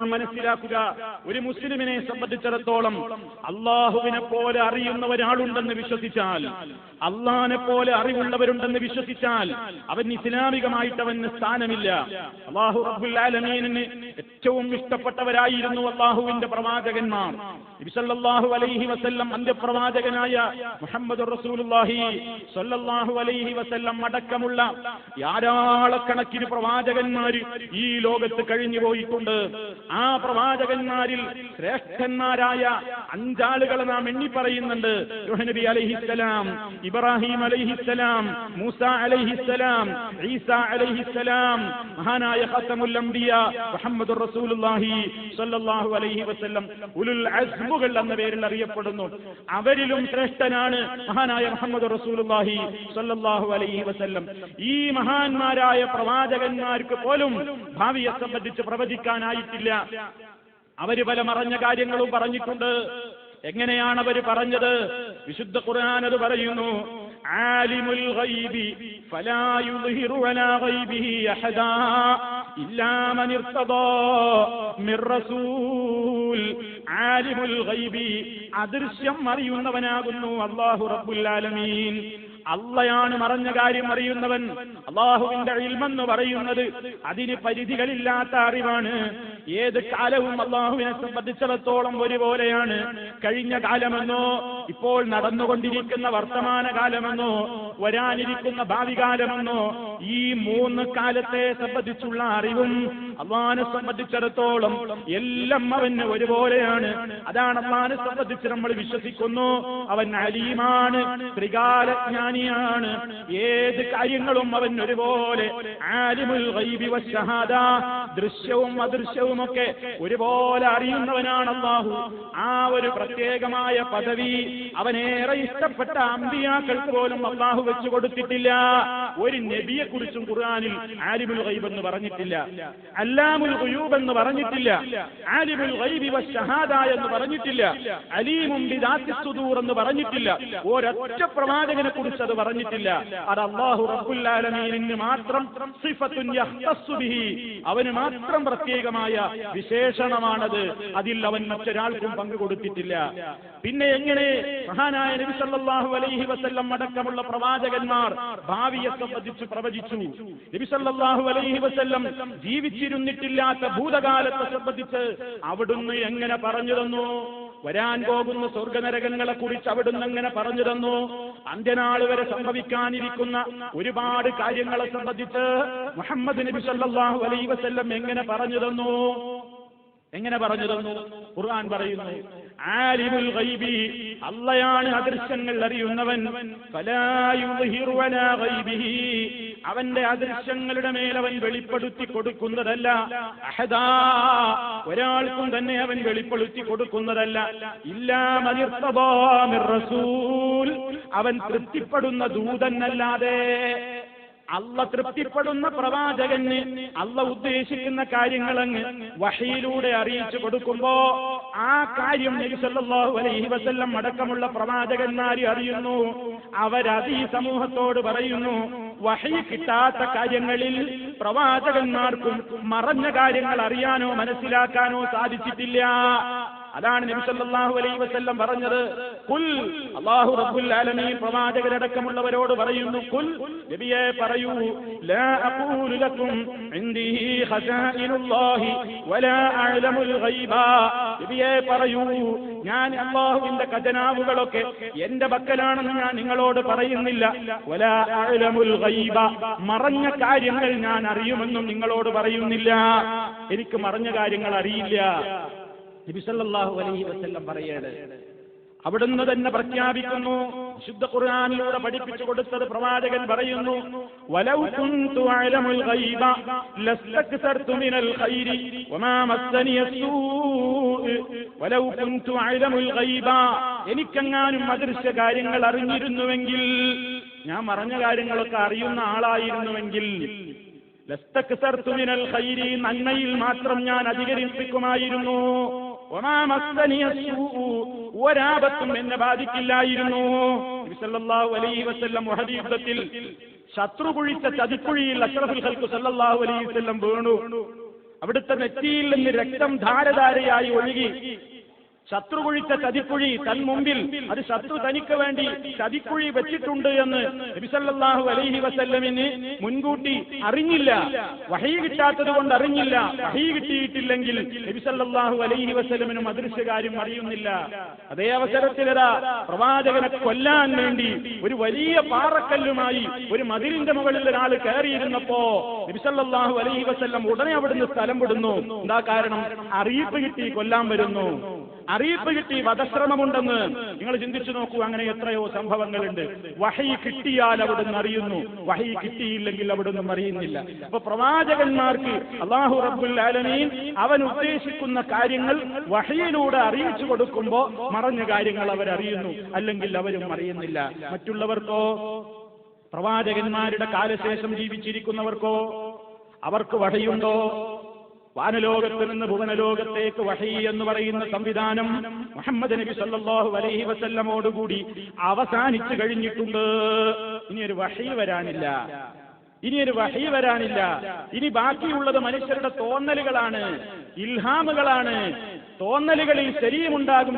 മനസ്സിലാക്കുക. ഒരു മുസ്ലിമിനെ സംബന്ധിച്ചിടത്തോളം അള്ളാഹുവിനെ പോലെ അറിയുന്ന ഒരാളുണ്ടെന്ന് വിശ്വസിച്ചാൽ അള്ളാഹിനെ പോലെ അറിവുള്ളവരുണ്ടെന്ന് വിശ്വസിച്ചാൽ അവൻ ഇസ്ലാമികമായിട്ട് അവന് സ്ഥാനമില്ല. അള്ളാഹു റബ്ബുൽ ആലമീനിന് ഏറ്റവും ഇഷ്ടപ്പെട്ടവരായിരുന്നു അള്ളാഹുവിന്റെ പ്രവാചകന്മാർ. നബിസല്ലാഹു അലൈഹി വസല്ലം അന്ത്യപ്രവാചകനായ മുഹമ്മദ് റസൂലുള്ളാഹി സല്ലല്ലാഹു അലൈഹി വസല്ലം അടക്കമുള്ള ധാരാളക്കണക്കിന് പ്രവാചകന്മാര് ഈ ലോകത്ത് കഴിഞ്ഞു പോയിട്ടുണ്ട് ആ പ്രവാചകന്മാരിൽ ശ്രേഷ്ഠന്മാരായ അഞ്ചാളുകളെ നാം എണ്ണി പറയുന്നുണ്ട് നുഹ് അലഹിസ്സലാം ഇബ്രാഹിം അലഹിസ്സലാം മൂസ അലഹിസ്സലാം ഈസ അലഹിസ്സലാം മഹാനായ അംബിയ മുഹമ്മദ് റസൂലുള്ളാഹി സ്വല്ലല്ലാഹു അലൈഹി വസല്ലം ഉലുൽ അസ്മുകൾ എന്ന പേരിൽ അറിയപ്പെടുന്നു. അവരിലും ശ്രേഷ്ഠനാണ് മഹാനായ മുഹമ്മദ് റസൂലുള്ളാഹി സ്വല്ലല്ലാഹു അലൈഹി വസല്ലം. ഈ മഹാന്മാരായ പ്രവാചകന്മാർക്ക് പോലും ഭാവിയെ സംബന്ധിച്ച് പ്രവചിക്കാനായിട്ടില്ല. അവർ പല മറഞ്ഞ കാര്യങ്ങളും പറഞ്ഞിട്ടുണ്ട്. എങ്ങനെയാണ് അവർ പറഞ്ഞത്? വിശുദ്ധ ഖുർആൻ അത് പറയുന്നു. ആലിമുൽ ഗൈബി ഫലാ മിർ റസൂൽ. ആലിമുൽ ഗൈബി അദൃശ്യം അറിയുന്നവനാകുന്നു അല്ലാഹു റബ്ബുൽ ആലമീൻ. അള്ളയാണ് മറഞ്ഞ കാര്യം അറിയുന്നവൻ അള്ളാഹുവിന്റെ ഇൽമെന്ന് പറയുന്നത്. അതിന് പരിധികളില്ലാത്ത അറിവാണ്. ഏത് കാലവും അള്ളാഹുവിനെ സംബന്ധിച്ചിടത്തോളം ഒരുപോലെയാണ്. കഴിഞ്ഞ കാലമെന്നോ ഇപ്പോൾ നടന്നുകൊണ്ടിരിക്കുന്ന വർത്തമാന കാലമെന്നോ വരാനിരിക്കുന്ന ഭാവി കാലമെന്നോ ഈ മൂന്ന് കാലത്തെ സംബന്ധിച്ചുള്ള അറിവും അള്ളാഹിനെ സംബന്ധിച്ചിടത്തോളം എല്ലാം അവന് ഒരുപോലെയാണ്. അതാണ് അള്ളഹാനെ സംബന്ധിച്ച് നമ്മൾ വിശ്വസിക്കുന്നു. അവൻ അലീമാണ് ത്രികാലജ്ഞാനിയാണ്. ഏത് കാര്യങ്ങളും അവൻ ഒരുപോലെ. ആലിമുൽ ദൃശ്യവും അദൃശ്യവും ഒക്കെ ഒരുപോലെ അറിയുന്നവനാണ് അള്ളാഹു. ആ ഒരു പ്രത്യേകമായ പദവി അവനേറെ ഇഷ്ടപ്പെട്ട അമ്പിയാക്കൾക്ക് പോലും അള്ളാഹു വെച്ചു കൊടുത്തിട്ടില്ല. ഒരു നബിയെ കുറിച്ചും ഖുർആനിൽ ആലിമുൽ ഗൈബ് എന്ന് പറഞ്ഞിട്ടില്ല. അല്ലാമുൽ ഗുയൂബ് എന്ന് പറഞ്ഞിട്ടില്ല. ആലിമുൽ ഗൈബി വശഹാദ എന്ന് പറഞ്ഞിട്ടില്ല. അലീമും ബിദാത്തി സുദൂർ എന്ന് പറഞ്ഞിട്ടില്ല. ഒരൊറ്റ പ്രവാചകനെ കുറിച്ച് അത് പറഞ്ഞിട്ടില്ല. അത് അല്ലാഹു റബ്ബുൽ ആലമീനിന് മാത്രം സിഫത്തുൻ യഖ്തസ്സു ബിഹി. അവന് മാത്രം പ്രത്യേകമായ വിശേഷണമാണത്. അതിൽ അവൻ മറ്റൊരാൾക്കും പങ്കു കൊടുത്തിട്ടില്ല. പിന്നെ എങ്ങനെ മഹാനായ നബി സല്ലല്ലാഹു അലൈഹി വസല്ലം അടക്കമുള്ള പ്രവാചകന്മാർ ഭാവിയെ സംബന്ധിച്ച് പ്രവചിച്ചു. നബി സല്ലല്ലാഹു അലൈഹി വസല്ലം ജീവിച്ചിരുന്നിട്ടില്ലാത്ത ഭൂതകാലത്തെ സംബന്ധിച്ച് അവിടുന്ന് എങ്ങനെ പറഞ്ഞു തന്നു? വരാൻ പോകുന്ന സ്വർഗനരകങ്ങളെ കുറിച്ച് അവിടുന്ന് എങ്ങനെ പറഞ്ഞു തന്നു? അന്ത്യനാൾ വരെ സംഭവിക്കാനിരിക്കുന്ന ഒരുപാട് കാര്യങ്ങളെ സംബന്ധിച്ച് മുഹമ്മദ് നബി സല്ലാഹു വസല്ലം എങ്ങനെ പറഞ്ഞു തന്നു? എങ്ങനെ പറഞ്ഞു തന്നു? ഖുർആൻ പറയുന്നു ആലിമുൽ ഗൈബി. അള്ളയാണ് അദൃശ്യങ്ങൾ അറിയുന്നവൻ. അവന്റെ അദൃശ്യങ്ങളുടെ മേൽ അവൻ വെളിപ്പെടുത്തി കൊടുക്കുന്നതല്ല. അഹദാ. ഒരാൾക്കും തന്നെ അവൻ വെളിപ്പെടുത്തി കൊടുക്കുന്നതല്ല. ഇല്ലാ മനിർത്തബാ മിർ റസൂൽ. അവൻ തൃപ്തിപ്പെടുന്ന ദൂതന്നല്ലാതെ അല്ല തൃപ്തിപ്പെടുന്ന പ്രവാചകന് അള്ള ഉദ്ദേശിക്കുന്ന കാര്യങ്ങൾ അങ്ങ് വഹയിലൂടെ അറിയിച്ചു കൊടുക്കുമ്പോ ആ കാര്യം നബി സല്ലല്ലാഹു അലൈഹി വസല്ലം അടക്കമുള്ള പ്രവാചകന്മാര് അറിയുന്നു. അവരത് ഈ സമൂഹത്തോട് പറയുന്നു വഹി കിട്ടാത്ത കാര്യങ്ങളിൽ പ്രവാചകന്മാർക്കും മറഞ്ഞ കാര്യങ്ങൾ അറിയാനോ മനസ്സിലാക്കാനോ സാധിച്ചിട്ടില്ല. അതാണ് നബി സല്ലല്ലാഹു അലൈഹി വസല്ലം പറഞ്ഞത്. കുൽ അല്ലാഹു റബ്ബുൽ ആലമീൻ പ്രവാചകരടക്കമുള്ളവരോട് പറയുന്നു കുൽ നബിയെ പറയൂ ലാ അഖൂലു ലക്കും ഇൻദീ ഖസാഇനുല്ലാഹി വലാ അഅലമുൽ ഗൈബ. നബിയെ പറയൂ ഞാൻ അല്ലാഹുവിന്റെ ഖജനാവുകളൊക്കെ എന്റെ പക്കലാണെന്ന് ഞാൻ നിങ്ങളോട് പറയുന്നില്ല. വലാ അഅലമുൽ ഗൈബ. മറഞ്ഞ കാര്യങ്ങൾ ഞാൻ അറിയുമെന്നും നിങ്ങളോട് പറയുന്നില്ല. എനിക്ക് മറഞ്ഞ കാര്യങ്ങൾ അറിയില്ല. നബി സല്ലല്ലാഹു അലൈഹി വസല്ലം പറയാണ് അവിടുന്ന് തന്നെ പ്രഖ്യാപിക്കുന്നു ശുദ്ധ ഖുർആാനിലൂടെ പഠിപ്പിച്ചു കൊടുത്തത് പ്രവാചകൻ പറയുന്നു വലൗ ഗൈബ ഖൈരി വമാ വലൗ ഗൈബ എനിക്കെങ്ങാനും അദൃശ്യ കാര്യങ്ങൾ അറിഞ്ഞിരുന്നുവെങ്കിൽ ഞാൻ മറഞ്ഞ കാര്യങ്ങളൊക്കെ അറിയുന്ന ആളായിരുന്നുവെങ്കിൽ ലസ്തക്സർതു മിനൽ ഖൈരി നന്മയിൽ മാത്രം ഞാൻ അധികരിപ്പിക്കുമായിരുന്നു. ഒരാപത്തും എന്നെ ബാധിക്കില്ലായിരുന്നു. അലൈഹി ശത്രു കുഴിച്ച ചതിക്കുഴിയിൽ അഷ്റഫുൽ ഖൽഖ് സല്ലല്ലാഹു അലൈഹി വസല്ലം വീണു. അവിടുത്തെ നെറ്റിയിൽ നിന്ന് രക്തം ധാരധാരയായി ഒഴുകി. ശത്രു കുഴിച്ച ചതിക്കുഴി തൻ മുമ്പിൽ അത് ശത്രു തനിക്ക് വേണ്ടി ചതിക്കുഴി വെച്ചിട്ടുണ്ട് എന്ന് നബിസല്ലാഹു അലൈഹി വസല്ലമിന് മുൻകൂട്ടി അറിഞ്ഞില്ല. വഹി കിട്ടാത്തത് കൊണ്ട് അറിഞ്ഞില്ല. വഹി കിട്ടിയിട്ടില്ലെങ്കിൽ നബിസല്ലാഹു അലൈഹി വസല്ലമിനും അദൃശ്യ കാര്യം അറിയുന്നില്ല. അതേ അവസരത്തിലതാ പ്രവാചകനെ കൊല്ലാൻ വേണ്ടി ഒരു വലിയ പാറക്കല്ലുമായി ഒരു മതിലിന്റെ മുകളിൽ ഒരാൾ കയറിയിരുന്നപ്പോ നബിസല്ലാഹു അലൈഹി വസല്ലം ഉടനെ അവിടുന്ന് സ്ഥലം വിടുന്നു. എന്താ കാരണം? അറിയിപ്പ് കിട്ടി കൊല്ലാൻ വരുന്നു. അറിയിപ്പ് കിട്ടി വധശ്രമമുണ്ടെന്ന്. നിങ്ങൾ ചിന്തിച്ചു നോക്കൂ അങ്ങനെ എത്രയോ സംഭവങ്ങളുണ്ട്. വഹി കിട്ടിയാൽ അവിടുന്ന് അറിയുന്നു. വഹി കിട്ടിയില്ലെങ്കിൽ അവിടുന്ന് അറിയുന്നില്ല. അപ്പൊ പ്രവാചകന്മാർക്ക് അള്ളാഹു റബ്ബുൽ ആലമീൻ അവൻ ഉദ്ദേശിക്കുന്ന കാര്യങ്ങൾ വഹയിലൂടെ അറിയിച്ചു കൊടുക്കുമ്പോ മറഞ്ഞ കാര്യങ്ങൾ അവരറിയുന്നു. അല്ലെങ്കിൽ അവരും അറിയുന്നില്ല. മറ്റുള്ളവർക്കോ? പ്രവാചകന്മാരുടെ കാലശേഷം ജീവിച്ചിരിക്കുന്നവർക്കോ? അവർക്ക് വഹയുണ്ടോ? വാനലോകത്ത് നിന്ന് ഭുവനലോകത്തേക്ക് വഹി എന്ന് പറയുന്ന സംവിധാനം മുഹമ്മദ് നബി സല്ലാഹു അലൈഹി വസല്ലമോടുകൂടി അവസാനിച്ചു കഴിഞ്ഞിട്ടുണ്ട്. ഇനി ഒരു വഹി വരാനില്ല. ഇനി ഒരു വഹി വരാനില്ല. ഇനി ബാക്കിയുള്ളത് മനുഷ്യരുടെ തോന്നലുകളാണ് ഇൽഹാമുകളാണ്. തോന്നലുകളിൽ ശരിയുമുണ്ടാകും